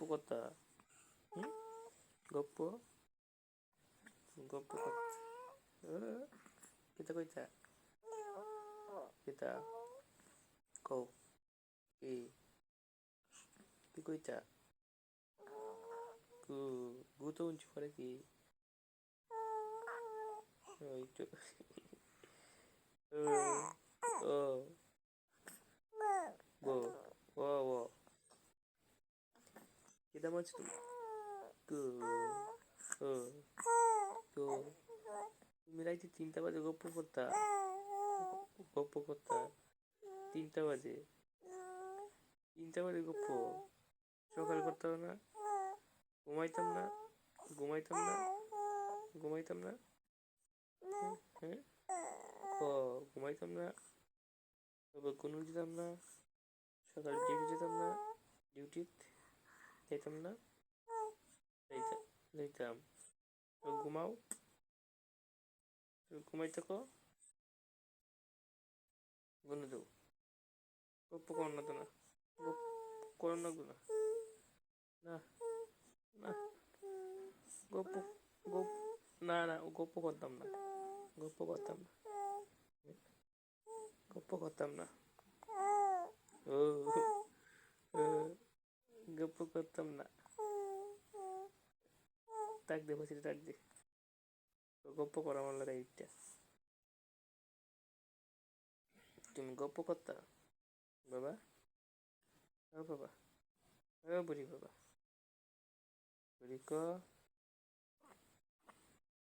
গপ্প কথা হুম? গপ্প? গপ্প কিতা কইতা? কিতা? কও। কি? কি কইতা? গু গু তো উঞ্চু করে কি? ওই তো ও ও ও ও কিতা মাছ তুমি গু ও তো তুমি রাইতে তিনটা বাজে গপ্প করতা গপ্প করতা তিনটা বাজে তিনটা বাজে গপ্প সকাল করতে হবে না ঘুমাইতাম না ঘুমাইতাম না ঘুমাইতাম না হ্যাঁ ও ঘুমাইতাম না তারপর কোনো যেতাম না সকাল ডিউটি যেতাম না ডিউটি যেতাম না যাইতাম যাইতাম তো ঘুমাও ঘুমাই থাকো বলে দেবো গপ্প কর না তো না করো না গো না না না গপ্প গপ না না গপ্প করতাম না গপ্প করতাম না গপ্প করতাম না ও ও, গপ্প করতাম না। ডাক দে বসে ডাক দে। গপ্প করা আমার রাইটটা তুমি গপ্প করতা? বাবা? ও বাবা? ও বুড়ি বাবা? বুড়ি ক?